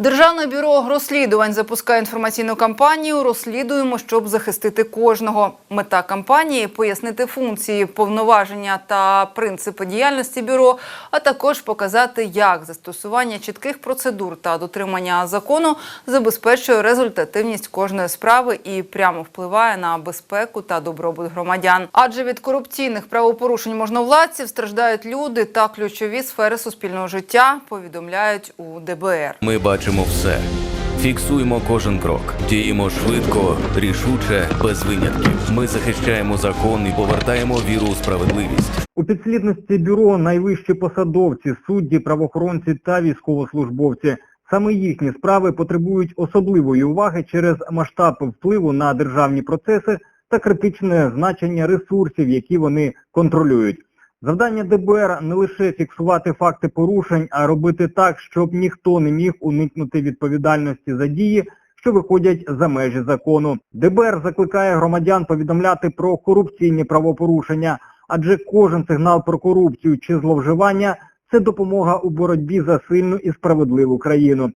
Державне бюро розслідувань запускає інформаційну кампанію Розслідуємо, щоб захистити кожного. Мета кампанії пояснити функції, повноваження та принципи діяльності бюро, а також показати, як застосування чітких процедур та дотримання закону забезпечує результативність кожної справи і прямо впливає на безпеку та добробут громадян. Адже від корупційних правопорушень можновладців страждають люди та ключові сфери суспільного життя. Повідомляють у ДБР. Ми бачимо все. Фіксуємо кожен крок, діємо швидко, рішуче, без винятків. Ми захищаємо закон і повертаємо віру у справедливість. У підслідності бюро найвищі посадовці, судді, правоохоронці та військовослужбовці. Саме їхні справи потребують особливої уваги через масштаб впливу на державні процеси та критичне значення ресурсів, які вони контролюють. Завдання ДБР не лише фіксувати факти порушень, а робити так, щоб ніхто не міг уникнути відповідальності за дії, що виходять за межі закону. ДБР закликає громадян повідомляти про корупційні правопорушення, адже кожен сигнал про корупцію чи зловживання це допомога у боротьбі за сильну і справедливу країну.